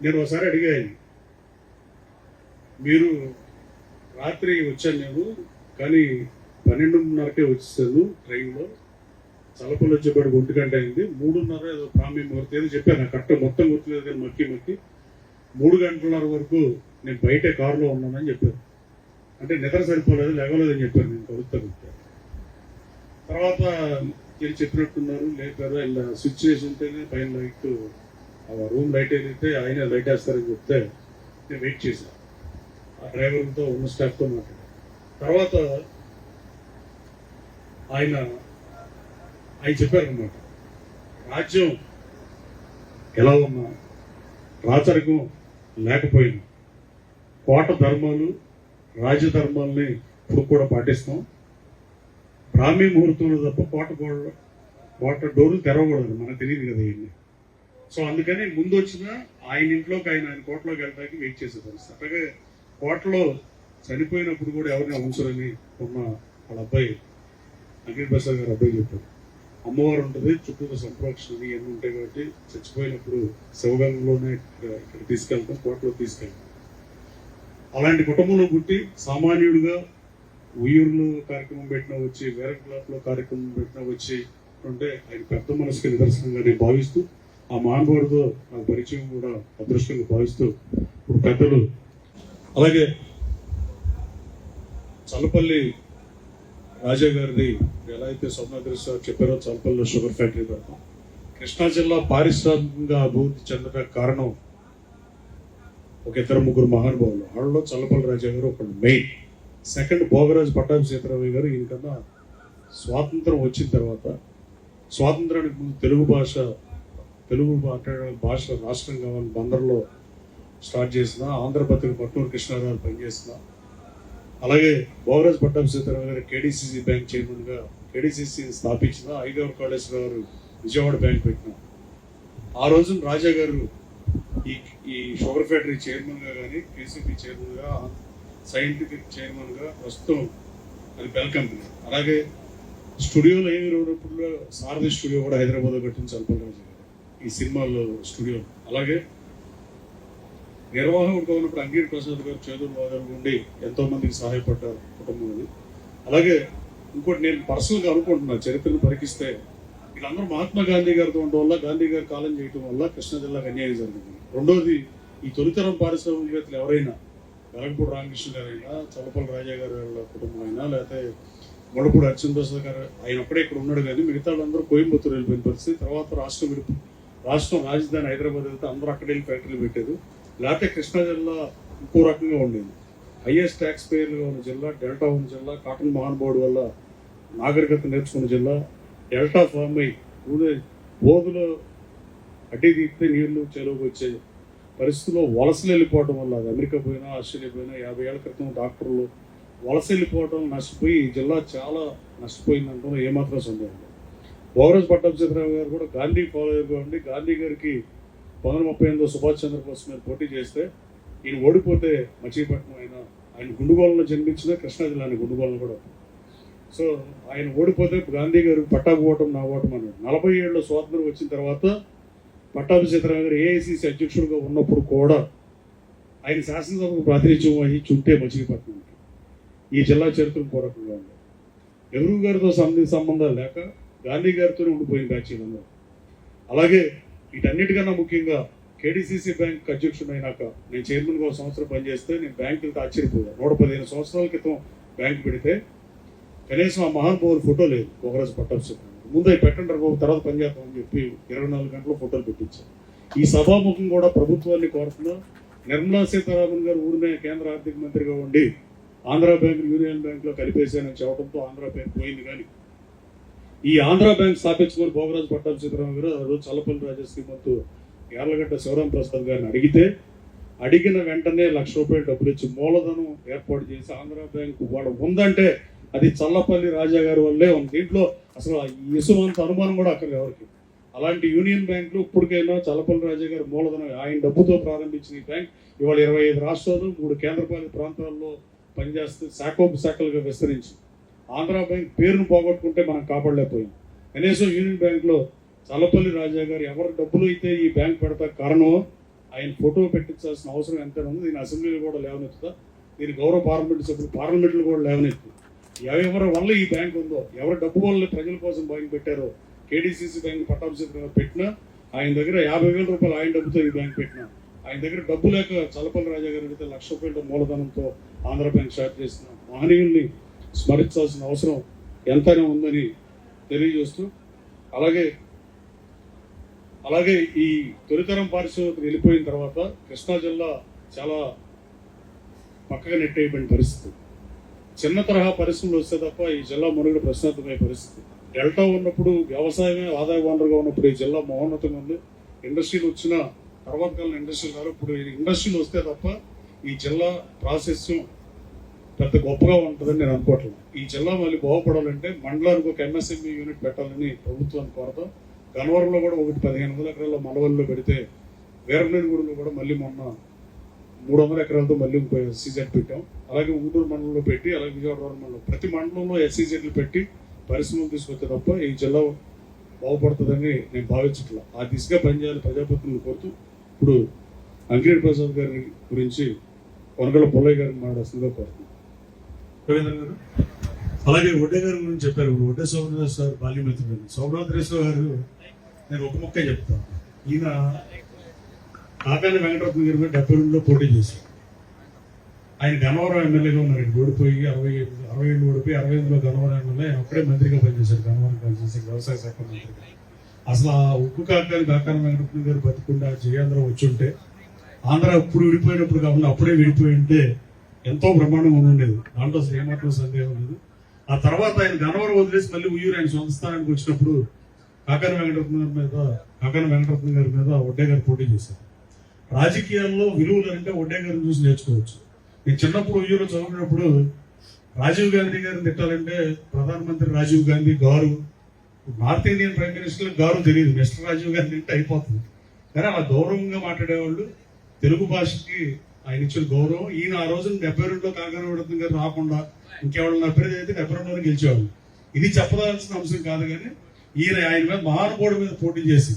నేను ఒకసారి అడిగాను మీరు రాత్రి వచ్చాను నేను కానీ పన్నెండున్నరకే వచ్చేసాను ట్రైన్లో. చలపలు వచ్చేపాడు ఒంటి గంట అయింది. మూడున్నర ఏదో ప్రామి ముహూర్తం ఏదో చెప్పాను. నాకు కరెక్ట్ మొత్తం గుర్తులేదు కానీ మక్కి మక్కి. మూడు గంటలన్నర వరకు నేను బయటే కారులో ఉన్నానని చెప్పాను అంటే నిద్ర సరిపోలేదు లేవలేదని చెప్పాను నేను కలుస్తా తర్వాత వీళ్ళు చెప్పినట్టున్నారు లేకపోతే ఇలా స్విచ్ చేసి ఉంటేనే పైన లైట్ రూమ్ లైట్ ఏదైతే ఆయన లైట్ వేస్తారని చెప్తే నేను వెయిట్ చేశాను ఆ డ్రైవర్తో ఉన్న స్టాఫ్తో మాట్లాడాను. తర్వాత ఆయన ఆయన చెప్పారనమాట రాజ్యం ఎలా ఉన్నా రాచరికం లేకపోయినా కోట ధర్మాలు రాజధర్మాలని ఇప్పుడు కూడా పాటిస్తాం. బ్రాహ్మీ ముహూర్తంలో తప్ప కోట కోట డోర్లు తెరవకూడదు మనకు తెలియదు కదా ఇవన్నీ. సో అందుకని ముందు వచ్చిన ఆయన ఇంట్లోకి ఆయన ఆయన కోటలోకి వెళ్ళడానికి వెయిట్ చేసేదాన్ని అలాగే కోటలో చనిపోయినప్పుడు కూడా ఎవరిని ఉంచరని ఉన్న వాళ్ళ అబ్బాయి అంకిత్ ప్రసాద్ గారు అబ్బాయి చెప్పారు. అమ్మవారు ఉంటుంది చుట్టూ సంప్రోక్షణ ఇవన్నీ ఉంటాయి కాబట్టి చచ్చిపోయినప్పుడు శివగంగంలోనే ఇక్కడ తీసుకెళ్తాం కోటలో తీసుకెళ్తాం. అలాంటి కుటుంబంలో పుట్టి సామాన్యుడిగా ఉయ్యూరులో కార్యక్రమం పెట్టినా వచ్చి వేరే క్లాప్లో కార్యక్రమం పెట్టినా వచ్చి ఉంటే ఆయన పెద్ద మనసుకి నిదర్శనంగా నేను భావిస్తూ ఆ మహానుభావుడితో నాకు పరిచయం కూడా అదృష్టంగా భావిస్తూ ఇప్పుడు పెద్దలు అలాగే చల్లపల్లి రాజా గారిది ఎలా అయితే సోమనాథ్ సార్ చెప్పారో చల్లపల్లిలో షుగర్ ఫ్యాక్టరీ పెడతాం. కృష్ణా జిల్లా పారిశ్రామికంగా అభివృద్ధి చెందడానికి కారణం ఒక ఇద్దరు ముగ్గురు మహానుభావులు. వాళ్ళలో చల్లపల్లి రాజా గారు ఒకళ్ళు మెయిన్. సెకండ్ భోగరాజు పట్టాభి సీతారామయ్య గారు ఈయనకన్నా స్వాతంత్రం వచ్చిన తర్వాత స్వాతంత్రానికి ముందు తెలుగు భాష తెలుగు మాట్లాడే భాష రాష్ట్రం కావాలని బందర్లో స్టార్ట్ చేసిన ఆంధ్రపత్రిక పట్టూరు కృష్ణారావు పనిచేసిన అలాగే భోగరాజు పట్టాభి సీతారావు గారు కేడీసీసీ బ్యాంక్ చైర్మన్గా కేడీసీసీ స్థాపించిన ఐదవ కాళేశ్వర గారు విజయవాడ బ్యాంక్ పెట్టిన. ఆ రోజున రాజా గారు ఈ ఈ షుగర్ ఫ్యాక్టరీ చైర్మన్గా కానీ కేసీబీ చైర్మన్గా సైంటిఫిక్ చైర్మన్గా ప్రస్తుతం అది బెల్ కంపెనీ. అలాగే స్టూడియోలు ఏమి ఉన్నప్పుడు సారథి స్టూడియో కూడా హైదరాబాద్లో కట్టించాలి కట్టింది ఈ సినిమాల్లో స్టూడియో. అలాగే నిర్వాహకుడుగా ఉన్నప్పుడు అంగీర్ ప్రసాద్ గారు చేదూరు గారు ఉండి ఎంతో మందికి సహాయపడ్డారు కుటుంబం అది అలాగే ఇంకోటి నేను పర్సనల్గా అనుకుంటున్నా చరిత్రను పరికిస్తే వీళ్ళందరూ మహాత్మా గాంధీ గారితో ఉండడం వల్ల గాంధీ గారు కాలం చేయటం వల్ల కృష్ణా జిల్లాకు అన్యాయం జరిగింది. రెండోది ఈ తొలితరం పారిశ్రామికవేత్తలు ఎవరైనా వెలగపూడి రామకృష్ణ గారైనా చల్లపల్లి రాజా గారి వాళ్ళ కుటుంబం అయినా లేకపోతే మొడపూడి అర్జున్ ప్రసాద్ గారు ఆయన అప్పుడే ఇక్కడ ఉన్నాడు కానీ మిగతా వాళ్ళందరూ కోయంబత్తూరు వెళ్ళిపోయిన పరిస్థితి తర్వాత రాష్ట్రం విడిపి రాష్ట్రం రాజధాని హైదరాబాద్ వెళ్తే అందరూ అక్కడ వెళ్ళి ఫ్యాక్టరీలు పెట్టారు లేకపోతే కృష్ణా జిల్లా ఇంకో రకంగా ఉండేది. హైయెస్ట్ ట్యాక్స్ పేయర్లుగా ఉన్న జిల్లా డెల్టా ఉన్న జిల్లా కాటన్ మహానుభావుడు వల్ల నాగరికత నేర్చుకున్న జిల్లా డెల్టా ఫామ్ అయి ఊదే బోధులో అడ్డీ తీస్తే నీళ్ళు చెరువుకు వచ్చే పరిస్థితుల్లో వలసలు వెళ్ళిపోవడం వల్ల అది అమెరికా పోయినా ఆస్ట్రేలియా పోయినా యాభై ఏళ్ళ క్రితం డాక్టర్లు వలస వెళ్ళిపోవడం నష్టపోయి ఈ జిల్లా చాలా నష్టపోయిందంటే ఏమాత్రం సందేహం లేదు బోగరాజ్ గారు కూడా గాంధీ ఫాలో ఉండి గాంధీ గారికి పంతొమ్మిది ముప్పై ఎనిమిదిలో సుభాష్ చంద్రబోస్ మీద పోటీ చేస్తే ఈయన ఓడిపోతే మచిలీపట్నం ఆయన ఆయన గుండుగోళంలో జన్మించిన కృష్ణా జిల్లా గుండుగోళం కూడా. సో ఆయన ఓడిపోతే గాంధీ గారు పట్టాకు ఓటం నా ఓటం అన్నాడు. నలభై ఏడులో స్వాతంత్రం వచ్చిన తర్వాత పట్టాభి గారు ఏఐసిసి అధ్యక్షుడిగా ఉన్నప్పుడు కూడా ఆయన శాసనసభకు ప్రాతినిధ్యం వహించి ఉంటే ఈ జిల్లా చరిత్ర పూర్వకంగా ఉంది. నెహ్రూ గారితో సంబంధ సంబంధాలు లేక గాంధీ గారితోనే బ్యాచ్ బ్యాచీలందరూ అలాగే వీటన్నిటికన్నా ముఖ్యంగా కేడీసీసీ బ్యాంక్ అధ్యక్షుడు అయినాక నేను చైర్మన్గా ఒక సంవత్సరం పనిచేస్తే నేను బ్యాంక్ ఆశ్చర్యపోయాను నూట పదిహేను సంవత్సరాల క్రితం బ్యాంక్ పెడితే కనీసం ఆ మహానుభావుల ఫోటో లేదు కోకరాజు పట్టాల్సి ముందు అవి పెట్టండి బాబు తర్వాత పనిచేస్తామని చెప్పి ఇరవై నాలుగు గంటలు ఫోటోలు పెట్టించాను ఈ సభాముఖం కూడా ప్రభుత్వాన్ని కోరుతున్నా నిర్మలా సీతారామన్ గారు ఊరినే కేంద్ర ఆర్థిక మంత్రిగా ఉండి ఆంధ్ర బ్యాంక్ యూనియన్ బ్యాంక్లో కలిపేశానని చెప్పడంతో ఆంధ్ర బ్యాంక్ పోయింది కానీ ఈ ఆంధ్ర బ్యాంక్ స్థాపించుకొని భోగరాజు పట్టాభి సీతారామన్ గారు ఆ రోజు చల్లపల్లి రాజా శ్రీమంతు యార్లగడ్డ శివరాం ప్రసాద్ గారిని అడిగితే అడిగిన వెంటనే లక్ష రూపాయలు డబ్బులు ఇచ్చి మూలధనం ఏర్పాటు చేసి ఆంధ్ర బ్యాంక్ వాళ్ళు ఉందంటే అది చల్లపల్లి రాజా గారి వల్లే ఉంది. దీంట్లో అసలు ఇసుమంత అనుమానం కూడా అక్కడ ఎవరికి. అలాంటి యూనియన్ బ్యాంకులు ఇప్పటికైనా చల్లపల్లి రాజా గారి మూలధనం ఆయన డబ్బుతో ప్రారంభించిన ఈ బ్యాంక్ ఇవాళ ఇరవై ఐదు రాష్ట్రాలు మూడు కేంద్రపాలిత ప్రాంతాల్లో పనిచేస్తూ శాఖోపశాఖలుగా విస్తరించింది. విస్తరించి ఆంధ్ర బ్యాంక్ పేరును పోగొట్టుకుంటే మనం కాపాడలేకపోయాం. కనీసం యూనియన్ బ్యాంక్లో చల్లపల్లి రాజా గారు ఎవరి డబ్బులు అయితే ఈ బ్యాంక్ పెడతా కారణం ఆయన ఫోటో పెట్టించాల్సిన అవసరం ఎంత ఉంది. దీని అసెంబ్లీలో కూడా లేవనెత్తుతా. దీని గౌరవ పార్లమెంట్ సభ్యులు పార్లమెంట్లు కూడా లేవనెత్తు ఎవరి వల్ల ఈ బ్యాంక్ ఉందో ఎవరి డబ్బు వల్ల ప్రజల కోసం బ్యాంక్ పెట్టారో కేడీసీసీ బ్యాంక్ పట్టాభిషేకం పెట్టినా ఆయన దగ్గర యాభై వేల రూపాయలు ఆయన డబ్బుతో ఈ బ్యాంక్ పెట్టినా ఆయన దగ్గర డబ్బు లేక చలపల్లి రాజా గారు అడిగితే లక్ష రూపాయల మూలధనంతో ఆంధ్ర బ్యాంక్ షార్ట్ చేసిన మహనీయుల్ని స్మరించాల్సిన అవసరం ఎంతైనా ఉందని తెలియజేస్తూ అలాగే అలాగే ఈ తొలితరం పారిశ్రామిక వెళ్ళిపోయిన తర్వాత కృష్ణా జిల్లా చాలా పక్కగా నెట్టేయబడిన పరిస్థితి. చిన్న తరహా పరిశ్రమలు వస్తే తప్ప ఈ జిల్లా మనుగడ ప్రశ్నార్థమయ్యే పరిస్థితి. డెల్టా ఉన్నప్పుడు వ్యవసాయమే ఆదాయ వనరుగా ఉన్నప్పుడు ఈ జిల్లా మహోన్నతంగా ఉంది. ఇండస్ట్రీలు వచ్చిన తర్వాత కాలం ఇండస్ట్రీలు కాదు ఇప్పుడు ఇండస్ట్రీలు వస్తే తప్ప ఈ జిల్లా ప్రాసెస్ పెద్ద గొప్పగా ఉంటుందని నేను అనుకోవట్లేదు. ఈ జిల్లా మళ్ళీ బాగుపడాలంటే మండలానికి ఒక ఎంఎస్ఎంఈ యూనిట్ పెట్టాలని ప్రభుత్వాన్ని కోరతాం గన్నవరంలో కూడా ఒకటి పదిహేను వందల ఎకరాల్లో మలవల్లో పెడితే వీరనేనిగూడలో కూడా మళ్ళీ మొన్న మూడు వందల ఎకరాలతో మళ్ళీ ఇంకో ఎస్సీజెడ్ పెట్టాం. అలాగే ఊటూరు మండలంలో పెట్టి అలాగే విజయవాడ మండలం ప్రతి మండలంలో ఎస్సీజెడ్లు పెట్టి పరిశ్రమలు తీసుకొస్తే తప్ప ఈ జిల్లా బాగుపడుతుందని నేను భావించట్లా. ఆ దిశగా పనిచేయాలి ప్రజాప్రతినిధులు కోరుతూ ఇప్పుడు అంకిరెడ్డి ప్రసాద్ గారి గురించి కొనగల పుల్లయ్య గారిని మాట్లాడాల్సిందిగా కోరుతున్నాను రవీంద్ర గారు అలాగే ఒడ్డే గారి గురించి చెప్పారు ఇప్పుడు ఒడ్డే సోమనాథ్ సార్ బాల్యమిత్రుడు సోమనాథరేశ్వర గారు నేను ఒక ముక్క చెప్తాను ఈయన కాకాని వెంకటరత్న గారి మీద డెబ్బై రెండులో పోటీ చేశారు. ఆయన గన్నవరం ఎమ్మెల్యేగా ఉన్నారు. ఇక్కడ ఓడిపోయి అరవై అరవై ఏళ్ళు ఓడిపోయి అరవై ఎనిమిదిలో గన్నవరం ఎమ్మెల్యే అప్పుడే మంత్రిగా పనిచేశారు. గన్నవరం పనిచేసి వ్యవసాయ శాఖ మంత్రిగా. అసలు ఆ ఉక్కు కాకాని కాకాని వెంకటరత్న గారు బతికుండా జయాంధ్ర వచ్చుంటే ఆంధ్ర ఇప్పుడు విడిపోయినప్పుడు కాకుండా అప్పుడే విడిపోయి ఉంటే ఎంతో బ్రహ్మాండంగా ఉండేది. దాంట్లో అసలు ఏమాత్రం సందేహం లేదు. ఆ తర్వాత ఆయన గనవరం వదిలేసి మళ్ళీ ఉయ్యూరు ఆయన సొంత స్థానానికి వచ్చినప్పుడు కాకన వెంకటరత్న గారి మీద కాకన వెంకటరత్న గారి మీద ఒడ్డే గారు పోటీ చేశారు. రాజకీయాల్లో విలువలు అంటే ఒడ్డే గారిని చూసి నేర్చుకోవచ్చు. నేను చిన్నప్పుడు ఉయ్యూరు చదువుకున్నప్పుడు రాజీవ్ గాంధీ గారిని తిట్టాలంటే ప్రధానమంత్రి రాజీవ్ గాంధీ గారు నార్త్ ఇండియన్ ప్రైమ్ మినిస్టర్ గారు తెలియదు. మిస్టర్ రాజీవ్ గాంధీ అంటే అయిపోతుంది. కానీ అలా గౌరవంగా మాట్లాడేవాళ్ళు తెలుగు భాషకి ఆయన ఇచ్చిన గౌరవం. ఈయన ఆ రోజున డెబ్బై రెండులో కాకాని గారు రాకుండా ఇంకెవరు అభ్యర్థి అయితే డెబ్బై రెండులో గెలిచేవాళ్ళు. ఇది చెప్పదాల్సిన అంశం కాదు కానీ ఈయన ఆయన మీద మహానుభావుడి మీద పోటీ చేసి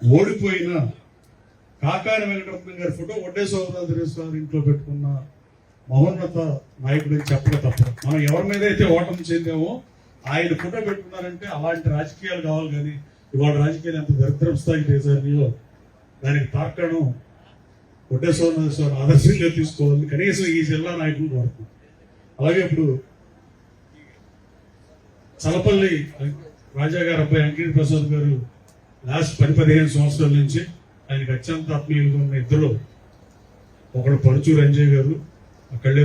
ఓడిపోయిన కాకాని వెంకటరత్నం గారి ఫోటో ఒడ్డే సోదరేశ్వర ఇంట్లో పెట్టుకున్న మహోన్నత నాయకుడు అని చెప్పడం తప్ప. మనం ఎవరి మీద అయితే ఓటమి చెందామో ఆయన ఫోటో పెట్టుకున్నారంటే అలాంటి రాజకీయాలు కావాలి కానీ ఇవాళ రాజకీయాలు ఎంత దరిద్రం స్థాయికి చేశారో దానికి తార్కడం ఒడ్డే సోమేశ్వర ఆదర్శంగా తీసుకోవాలి. కనీసం ఈ జిల్లా నాయకులు కోరుతున్నాం అలాగే ఇప్పుడు చలపల్లి రాజా గారు అబ్బాయి అంకిరెడ్డి ప్రసాద్ గారు లాస్ట్ పది పదిహేను సంవత్సరాల నుంచి ఆయనకు అత్యంత ఆత్మీయులుగా ఉన్న ఇద్దరు ఒకడు పరుచూరు రంజయ్ గారు అక్కడే